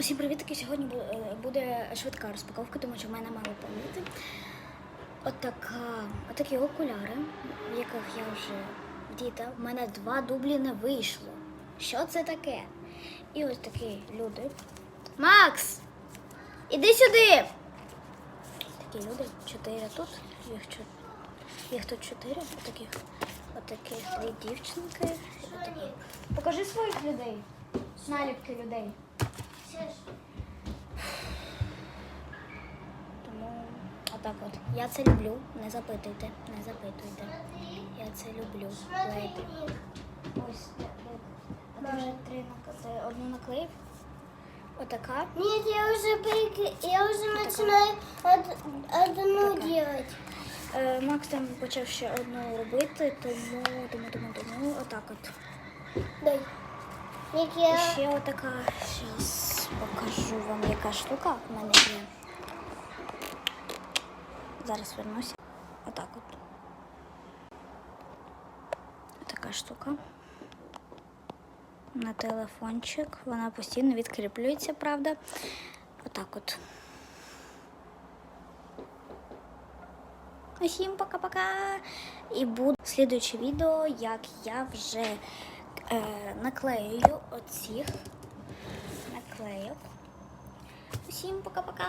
Усім привітки! Сьогодні е, буде швидка розпаковка, тому що в мене мало пам'яті. Отакі окуляри, в яких я вже діта. В мене два дублі не вийшло. Що це таке? І ось такі люди. Макс! Іди сюди! Такі люди, чотири тут. Їх, чо- їх тут чотири. Отаких, отаких дві дівчинки. Отакі. Покажи своїх людей. Наліпки людей. Тому отак от. Я це люблю. Не запитуйте, не запитуйте. Я це люблю. Клеїти. Ось а ти вже три ти одну наклеїв. Отака. Нет, я уже прик... я уже начинаю од- одну делать. Е, Макс там почав ще одну робити, тому, тому, тому, тому отак от. Дай. І ще отака. Зараз покажу вам, яка штука в мене. Зараз вернуся. Отак от. Така штука. На телефончик. Вона постійно відкріплюється, правда. Отак от. Усім пока-пока. І буде слідуюче відео, як я вже е, наклею оцих Усім пока-пока.